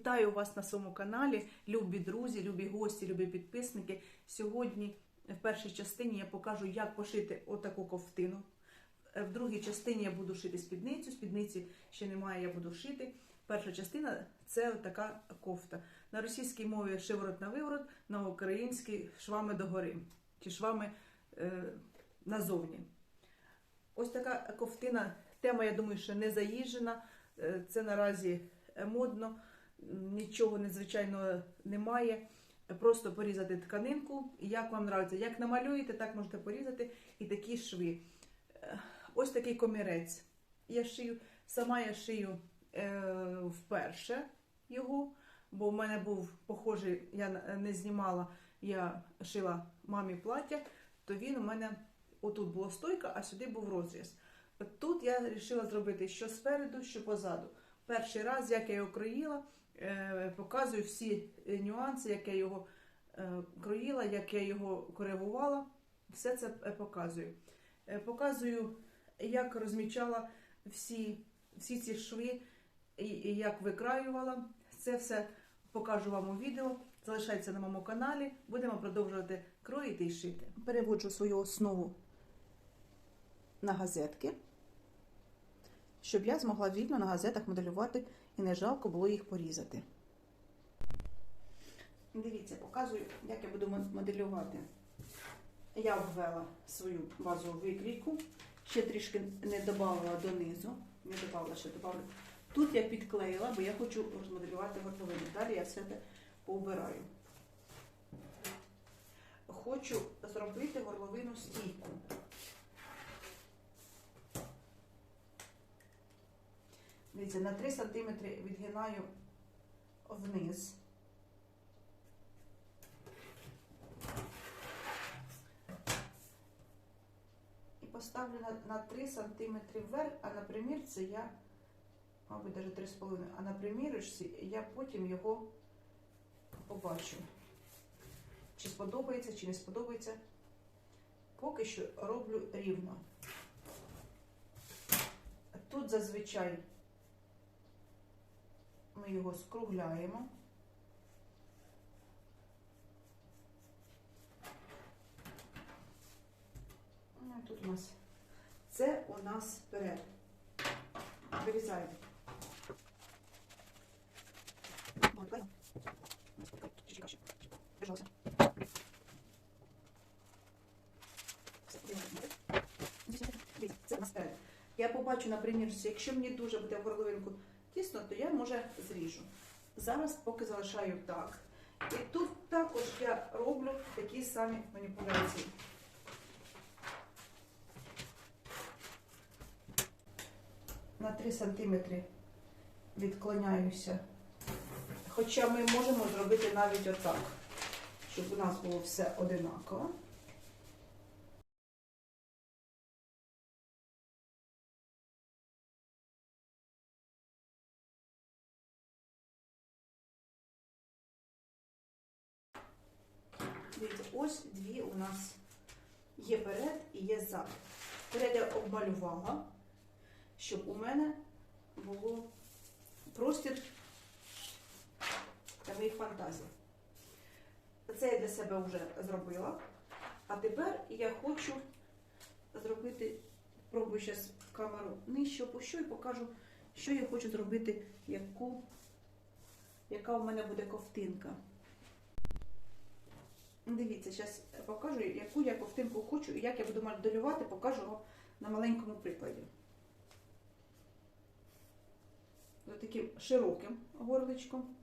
Вітаю вас на своєму каналі, любі друзі, любі гості, любі підписники. Сьогодні в першій частині я покажу, як пошити отаку ковтину. Е, В другій частині я буду шити спідницю. Спідниці ще немає, я буду шити. Перша частина це така кофта. На російській мові шиворот на виворот, на українській швами догори чи швами е, назовні. Ось така ковтина. Тема, я думаю, що не заїжджена. Е, Це наразі модно, нічого незвичайного немає. Просто порізати тканинку, як вам подобається. Як намалюєте, так можете порізати і такі шви. Е, Ось такий комірець. Я шию, сама я шию е, вперше його, бо в мене був похожий, я не знімала, я шила мамі плаття, то він у мене отут була стойка, а сюди був розріз. Тут я вирішила зробити що спереду, що позаду. Перший раз, як я його кроїла, е, показую всі е, нюанси, як я його е, кроїла, як я його коригувала. Все це показую. Показую, як розмічала всі, всі ці шви і як викраювала. Це все покажу вам у відео. Залишайтеся на моєму каналі. Будемо продовжувати кроїти і шити. Переводжу свою основу на газетки, щоб я змогла вільно на газетах моделювати і не жалко було їх порізати. Дивіться, показую, як я буду моделювати. Я ввела свою базову викрійку, ще трішки не додавала донизу, не додавала, ще додавлю. Тут я підклеїла, бо я хочу розмоделювати горловину. Далі я все це поубираю. Хочу зробити горловину стійку. Дивіться, на 3 см відгинаю вниз. І поставлю на, на 3 см вверх, а на примірці я, мабуть, навіть 3,5, а на примірочці я потім його побачу. Чи сподобається, чи не сподобається. Поки що роблю рівно. Тут зазвичай ми його скругляємо. Ну, тут у нас це у нас вперед. Вирізаємо. Вперед. Я побачу на примірці, якщо мені дуже буде горловинку тісно, то я може зріжу. Зараз поки залишаю так. І тут також я роблю такі самі маніпуляції. На 3 см відклоняюся. Хоча ми можемо зробити навіть отак, щоб у нас було все одинаково. Дивіться, ось дві у нас є перед і є зад. Перед я обмалювала, щоб у мене було простір та моїх фантазій. Це я для себе вже зробила. А тепер я хочу зробити, пробую зараз камеру нижче опущу і покажу, що я хочу зробити, яку, яка у мене буде ковтинка. Дивіться, зараз покажу, яку я ковтинку хочу і як я буду моделювати, покажу вам на маленькому прикладі. Ось таким широким горличком.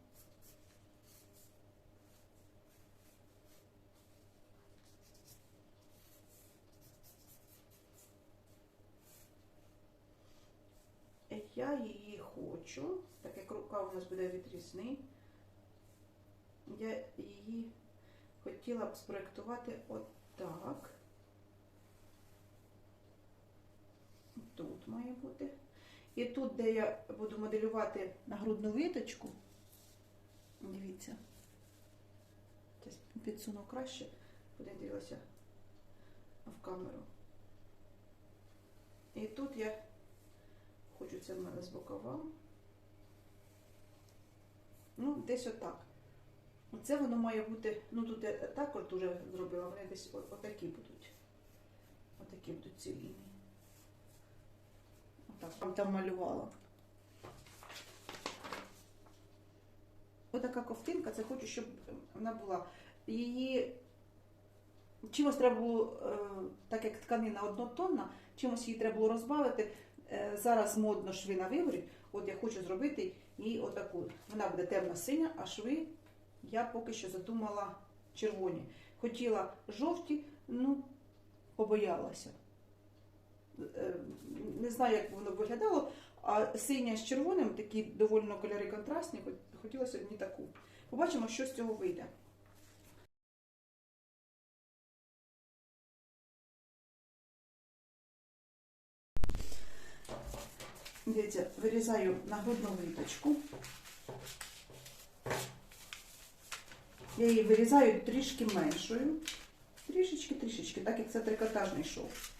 Я її хочу, так як рука у нас буде відрізний, я її хотіла б спроєктувати отак. Тут має бути. І тут, де я буду моделювати нагрудну виточку, дивіться, підсуну краще, подивилася в камеру. І тут я хочу це в мене з бокова. Ну, десь отак. Це воно має бути, ну тут я так от уже зробила, вони десь отакі будуть. Отакі будуть ці лінії. Отак, там, там малювала. Отака ковтинка, це хочу, щоб вона була. Її чимось треба було, е, так як тканина однотонна, чимось її треба було розбавити. Е, Зараз модно шви на вигорі. От я хочу зробити її отаку. Вона буде темно-синя, а шви я поки що задумала червоні. Хотіла жовті, ну, побоялася. Е, Не знаю, як воно виглядало, а синя з червоним, такі доволі кольори контрастні, хот- хотілося мені таку. Побачимо, що з цього вийде. Дивіться, вирізаю нагрудну виточку. Я її вирізаю трішки меншою. Трішечки, трішечки, так як це трикотажний шов.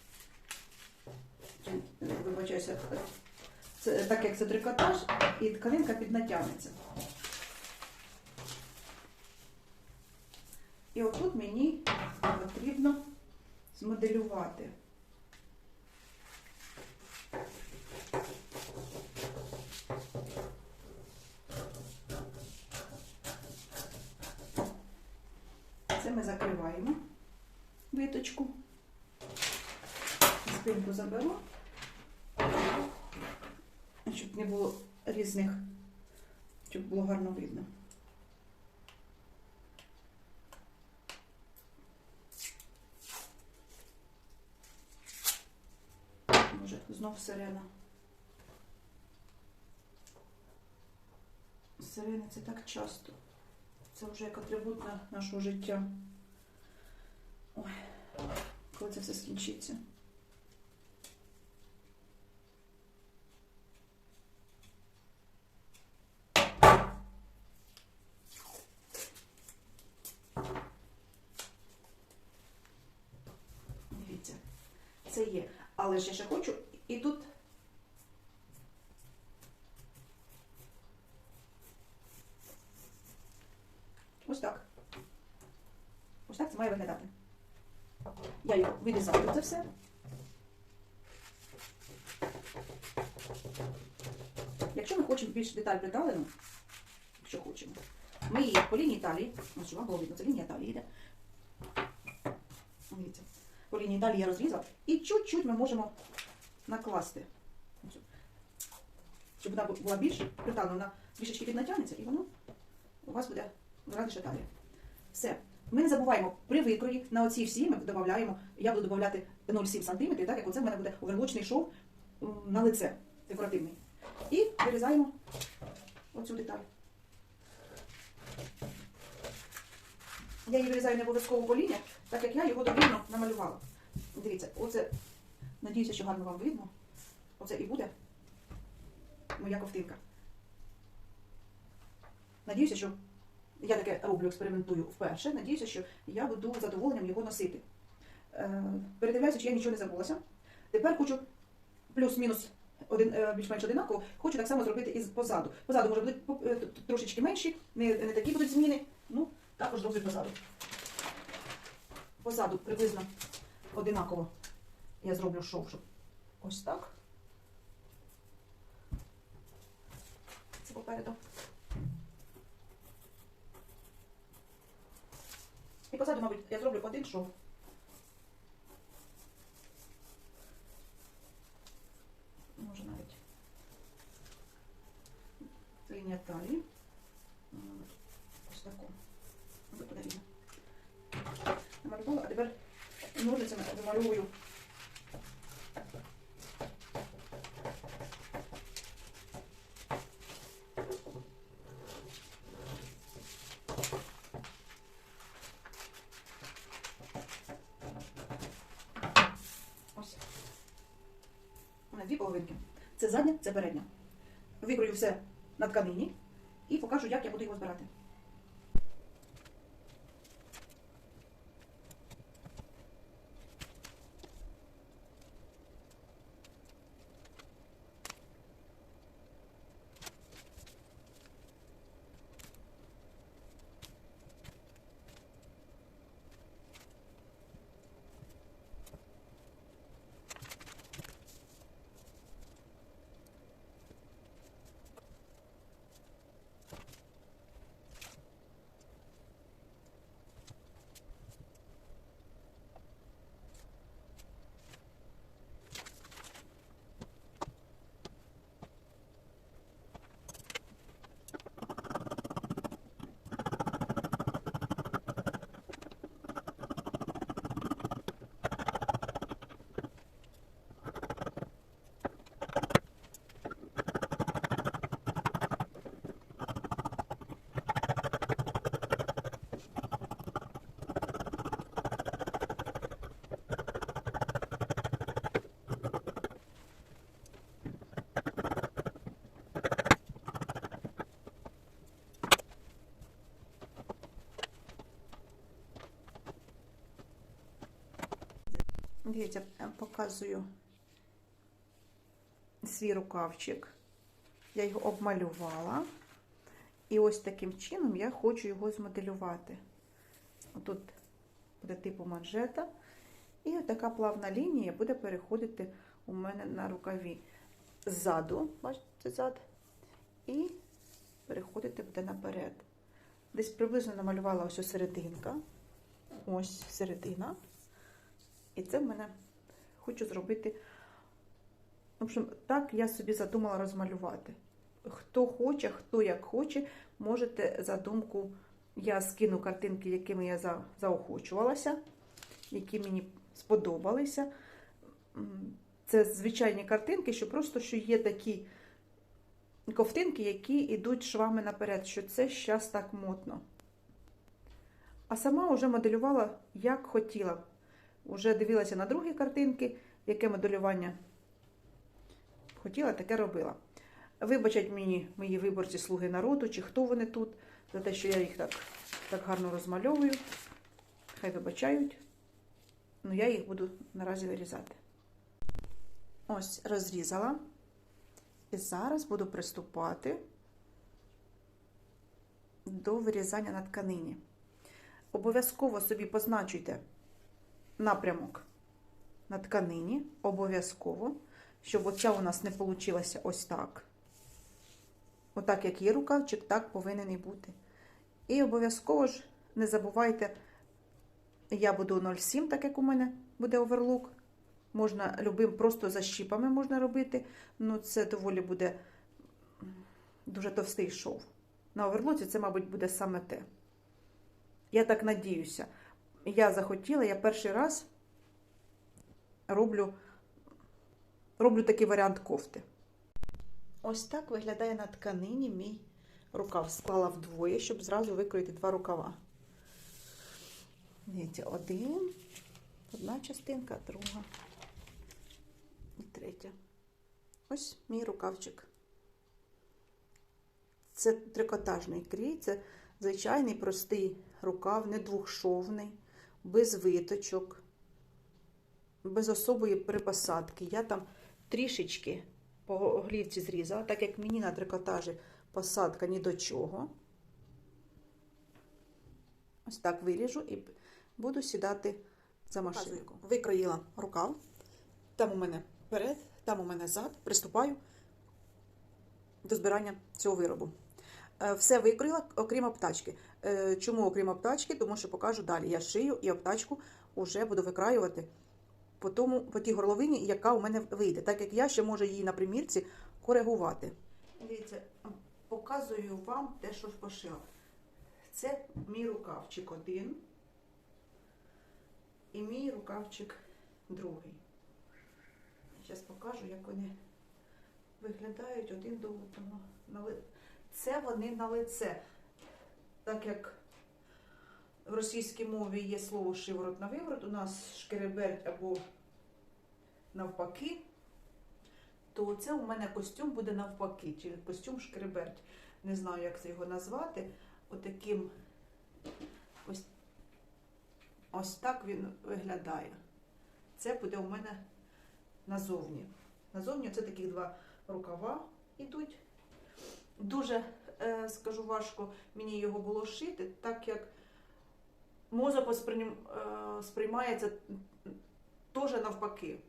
Вибачаюся, це, так як це трикотаж, і тканинка піднатягнеться. І отут мені потрібно змоделювати. Це ми закриваємо виточку. Спинку заберу, щоб не було різних, щоб було гарно видно. Може, знов сирена. Сирени це так часто. Це вже як атрибут на нашого життя. Ой, коли це все скінчиться. Дивіться, це є. Але ж я ще хочу і тут. Ось так. Ось так це має виглядати. Я його вирізаю це все. Якщо ми хочемо більш деталь придалену, якщо хочемо, ми її по лінії талії, щоб вам було видно, це лінія талії йде. Дивіться. По лінії талії я розрізала. І чуть-чуть ми можемо накласти. Щоб вона була більш приталена, вона трішечки піднатягнеться, і воно у вас буде радіше талія. Все. Ми не забуваємо при викрої на оці всі ми додаємо, я буду додавати 0,7 см, так як оце в мене буде оверлочний шов на лице декоративний. І вирізаємо оцю деталь. Я її вирізаю не обов'язково по лініях, так як я його довільно намалювала. Дивіться, оце, надіюся, що гарно вам видно. Оце і буде моя ковтинка. Надіюся, що я таке роблю, експериментую вперше. Надіюся, що я буду задоволенням його носити. Е, передивляюся, чи я нічого не забулася. Тепер хочу плюс-мінус один, е, більш-менш одинаково, хочу так само зробити і позаду. Позаду може по- е, трошечки менші, не, не такі будуть зміни. Ну, також зроблю позаду. Позаду приблизно одинаково я зроблю шов, ось так. Це попереду. І позаду, мабуть, я зроблю один шов. Може навіть лінія талії. М, Ось таку. Ось. Намалювала, а тепер ножицями домалюю. Ось. У мене дві половинки. Це задня, це передня. Викрою все на тканині і покажу, як я буду його збирати. Дивіться, е, показую свій рукавчик. Я його обмалювала. І ось таким чином я хочу його змоделювати. Тут буде типу манжета. І така плавна лінія буде переходити у мене на рукаві ззаду, бачите, зад, і переходити буде наперед. Десь приблизно намалювала ось серединка. Ось середина. І це в мене хочу зробити. В общем, так я собі задумала розмалювати. Хто хоче, хто як хоче, можете задумку. Я скину картинки, якими я за- заохочувалася, які мені сподобалися. Це звичайні картинки, що просто що є такі ковтинки, які йдуть швами наперед, що це зараз так модно. А сама вже моделювала, як хотіла. Уже дивилася на другі картинки, яке моделювання хотіла, таке робила. Вибачать мені мої виборці слуги народу, чи хто вони тут, за те, що я їх так, так гарно розмальовую. Хай вибачають. Ну, я їх буду наразі вирізати. Ось розрізала. І зараз буду приступати до вирізання на тканині. Обов'язково собі позначуйте напрямок на тканині, обов'язково, щоб оця у нас не вийшло ось так. Отак, як є рукавчик, так повинен і бути. І обов'язково ж не забувайте, я буду 0,7, так як у мене буде оверлок. Можна любим просто защіпами можна робити. Ну, це доволі буде дуже товстий шов. На оверлоці це, мабуть, буде саме те. Я так надіюся. Я захотіла, я перший раз роблю, роблю такий варіант кофти. Ось так виглядає на тканині мій рукав. Склала вдвоє, щоб зразу викроїти два рукава. Дивіться, один, одна частинка, друга і третя. Ось мій рукавчик. Це трикотажний крій, це звичайний простий рукав, не двохшовний, без виточок, без особої припосадки. Я там трішечки по голівці зрізала, так як мені на трикотажі посадка ні до чого. Ось так виріжу і буду сідати за машинку. Викроїла рукав. Там у мене перед, там у мене зад. Приступаю до збирання цього виробу. Е, Все викроїла, окрім обтачки. Е, Чому окрім обтачки? Тому що покажу далі. Я шию і обтачку вже буду викраювати по, тому, по тій горловині, яка у мене вийде, так як я ще можу її на примірці коригувати. Дивіться, показую вам те, що пошила. Це мій рукавчик один і мій рукавчик другий. Зараз покажу, як вони виглядають один до одного. Це вони на лице. Так як в російській мові є слово шиворот на виворот, у нас шкереберть або навпаки, то це у мене костюм буде навпаки, чи костюм шкереберть. Не знаю, як це його назвати. Отаким ось, ось так він виглядає. Це буде у мене назовні. Назовні це таких два рукава йдуть. Дуже, е, скажу, важко мені його було шити, так як мозок е, сприймається теж навпаки.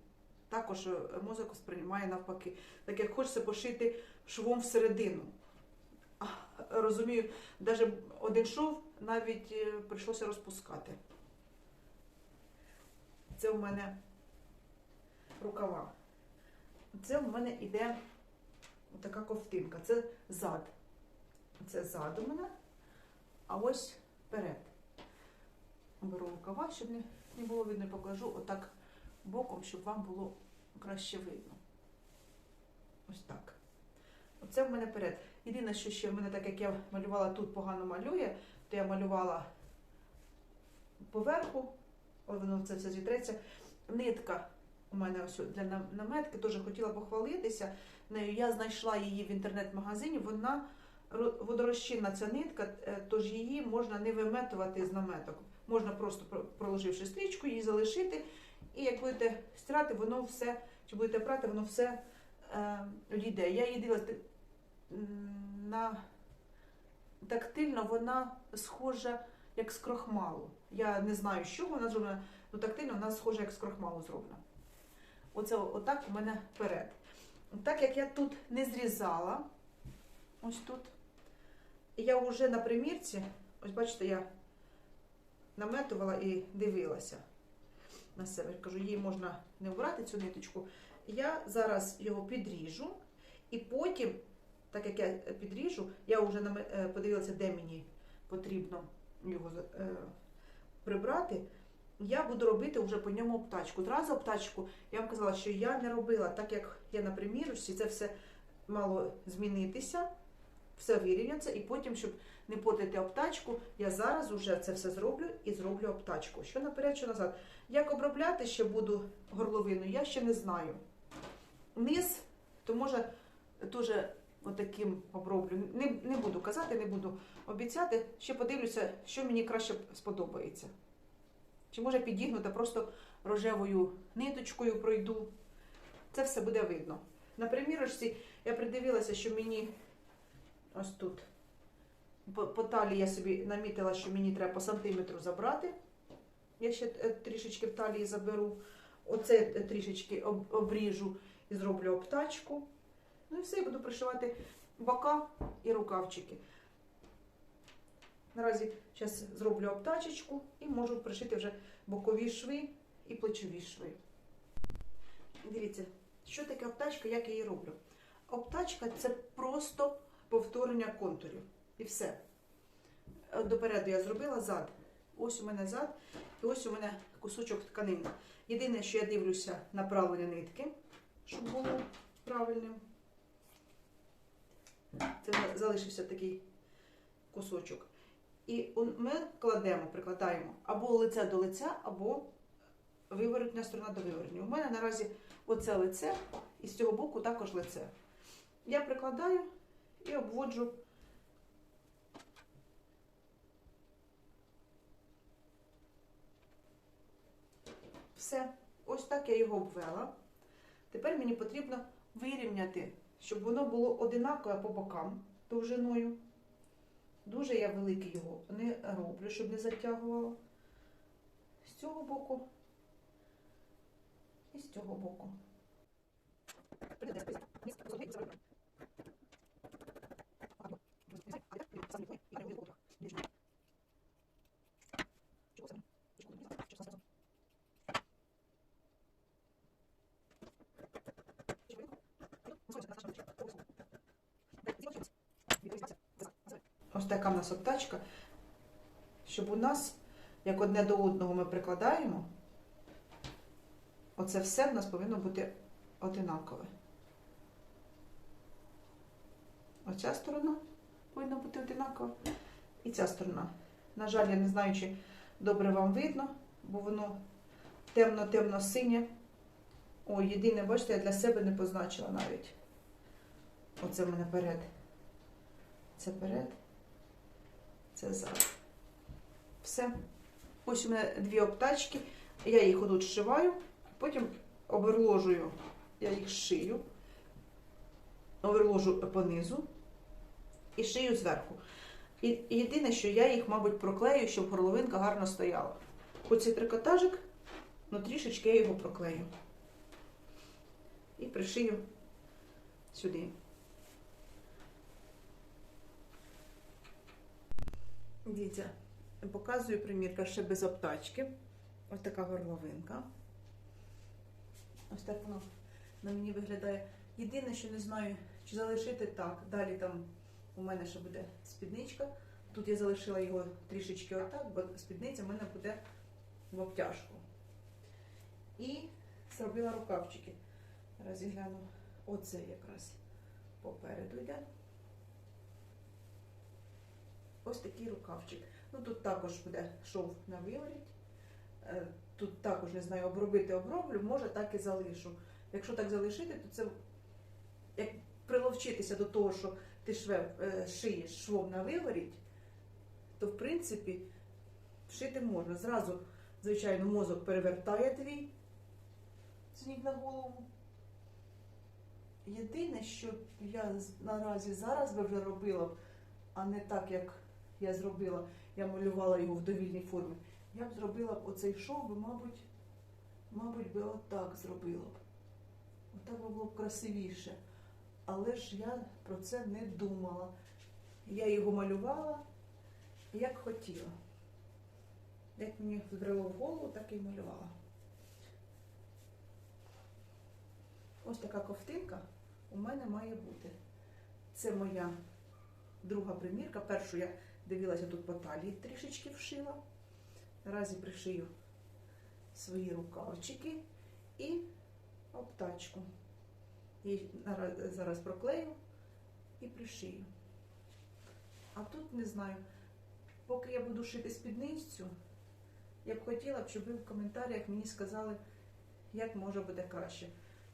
Також е, мозок сприймає навпаки. Так як хочеться пошити швом всередину. Розумію, навіть один шов навіть прийшлося розпускати. Це у мене рукава. Це у мене іде така ковтинка. Це зад. Це зад у мене, а ось перед. Беру рукава, щоб не, не було видно, покажу отак боком, щоб вам було краще видно. Ось так. Оце в мене перед. Єдине, що ще в мене, так як я малювала тут погано малює, то я малювала поверху, але воно це все зітреться. Нитка у мене ось для наметки, теж хотіла похвалитися. Нею я знайшла її в інтернет-магазині. Вона водорозчинна ця нитка, е, тож її можна не виметувати з наметок. Можна просто проложивши стрічку, її залишити І як будете стирати, воно все, чи будете прати, воно все е, йде. Я її м, на тактильно, вона схожа як з крохмалу. Я не знаю, з чого вона зроблена, але тактильно вона схожа як з крохмалу зроблена. Оце отак у мене вперед. Так як я тут не зрізала, ось тут, я вже на примірці, ось бачите, я наметувала і дивилася на себе. Кажу, її можна не обрати цю ниточку. Я зараз його підріжу, і потім, так як я підріжу, я вже е, подивилася, де мені потрібно його е, прибрати. Я буду робити вже по ньому обтачку. Зразу обтачку я вам казала, що я не робила, так як я на примірочці, це все мало змінитися, все вирівняться, і потім, щоб не портити обтачку, я зараз вже це все зроблю і зроблю обтачку. Що наперед, що назад. Як обробляти ще буду горловину, я ще не знаю. Низ, то може теж отаким оброблю. Не, не буду казати, не буду обіцяти. Ще подивлюся, що мені краще сподобається. Чи може підігнута просто рожевою ниточкою пройду. Це все буде видно. На примірочці я придивилася, що мені ось тут по, по талії я собі намітила, що мені треба по сантиметру забрати. Я ще е, трішечки в талії заберу. Оце е, трішечки об- обріжу і зроблю обтачку. Ну і все, і буду пришивати бока і рукавчики. Наразі зараз зроблю обтачечку і можу пришити вже бокові шви і плечові шви. Дивіться, що таке обтачка, як я її роблю. Обтачка це просто повторення контурів. І все. Е, Допереду я зробила зад. Ось у мене зад, і ось у мене кусочок тканини. Єдине, що я дивлюся направлення нитки, щоб було правильним. Це залишився такий кусочок. І ми кладемо, прикладаємо або лице до лиця, або виворотня сторона до виворотні. У мене наразі оце лице, і з цього боку також лице. Я прикладаю і обводжу. Все, ось так я його обвела. Тепер мені потрібно вирівняти, щоб воно було одинакове по бокам довжиною. Дуже я великий його не роблю, щоб не затягувало. З цього боку і з цього боку. Ось така в нас обтачка, щоб у нас, як одне до одного ми прикладаємо, оце все в нас повинно бути одинакове. Оця сторона повинна бути одинакова. І ця сторона. На жаль, я не знаю, чи добре вам видно, бо воно темно-темно-синє. О, єдине, бачите, я для себе не позначила навіть. Оце в мене перед. Це перед. Це зад. Все. Ось у мене дві обтачки. Я їх отут зшиваю, потім оверложую, я їх шию, оверложу понизу і шию зверху. І єдине, що я їх, мабуть, проклею, щоб горловинка гарно стояла. Хоч цей трикотажик, ну трішечки я його проклею. І пришию сюди. Дивіться, показую примірка ще без обтачки. Ось така горловинка. Ось так воно на мені виглядає. Єдине, що не знаю, чи залишити так. Далі там у мене ще буде спідничка. Тут я залишила його трішечки отак, бо спідниця в мене буде в обтяжку. І зробила рукавчики. Зараз я гляну. Оце якраз попереду йде. Ось такий рукавчик. Ну тут також буде шов на виворіт. Е, Тут також не знаю, обробити оброблю, може так і залишу. Якщо так залишити, то це як приловчитися до того, що ти шве, е, шиєш швом на виворіт, то в принципі вшити можна. Зразу, звичайно, мозок перевертає твій сніг на голову. Єдине, що я наразі зараз би вже робила, а не так, як я зробила, я малювала його в довільній формі. Я б зробила б оцей шов, би, мабуть, мабуть, би отак зробила б. Отак би було б красивіше. Але ж я про це не думала. Я його малювала як хотіла. Як мені збрело в голову, так і малювала. Ось така ковтинка у мене має бути. Це моя друга примірка. Першу я дивилася тут по талії трішечки вшила. Наразі пришию свої рукавчики і обтачку. Нара- зараз проклею і пришию. А тут не знаю, поки я буду шити спідницю, я б хотіла, щоб ви в коментарях мені сказали, як може буде краще.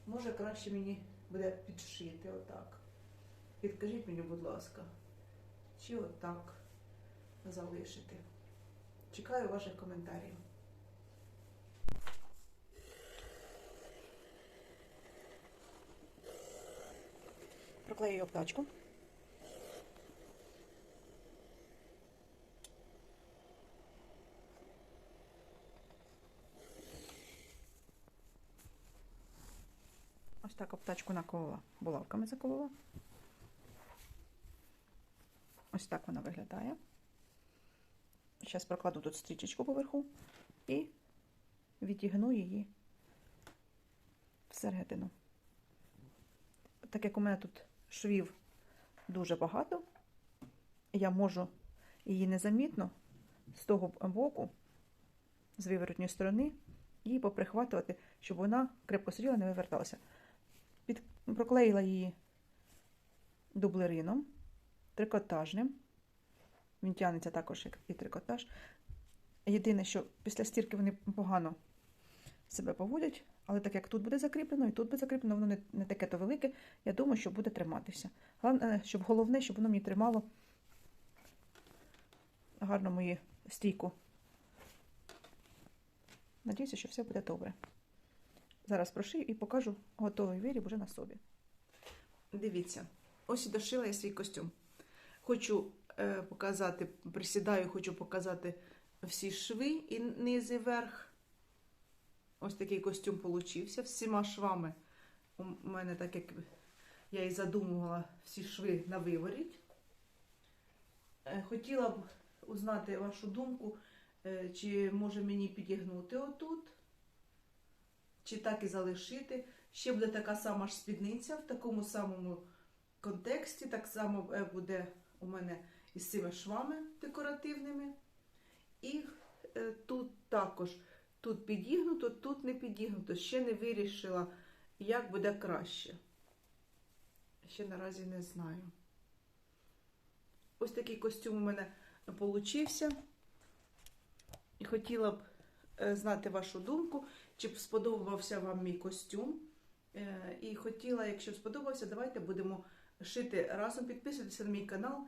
Може краще мені буде підшити отак. Підкажіть мені, будь ласка, чи отак залишити. Чекаю ваших коментарів. Проклею обтачку. Ось так обтачку наколола. Булавками заколола. Ось так вона виглядає. Зараз прокладу тут стрічечку поверху і відігну її всередину. Так як у мене тут швів дуже багато, я можу її незамітно з того боку, з виворотньої сторони, її поприхватувати, щоб вона крепко сиділа, не виверталася. Під... Проклеїла її дублерином, трикотажним. Він тягнеться також як і трикотаж. Єдине, що після стірки вони погано себе поводять, але так як тут буде закріплено і тут буде закріплено, воно не, не таке то велике, я думаю, що буде триматися. Головне, щоб головне, щоб воно мені тримало гарно мою стійку. Надіюся, що все буде добре. Зараз прошию і покажу готовий виріб уже на собі. Дивіться, ось і дошила я свій костюм. Хочу показати, присідаю, хочу показати всі шви і низ і верх. Ось такий костюм получився всіма швами. У мене, так як я і задумувала, всі шви на виворіть. Е, Хотіла б узнати вашу думку, е, чи може мені підігнути отут, чи так і залишити. Ще буде така сама ж спідниця в такому самому контексті. Так само е, буде у мене із цими швами декоративними. І е, тут також тут підігнуто, тут не підігнуто. Ще не вирішила, як буде краще. Ще наразі не знаю. Ось такий костюм у мене получився. І хотіла б е, знати вашу думку, чи б сподобався вам мій костюм. Е, І хотіла, якщо сподобався, давайте будемо шити разом. Підписуйтесь на мій канал,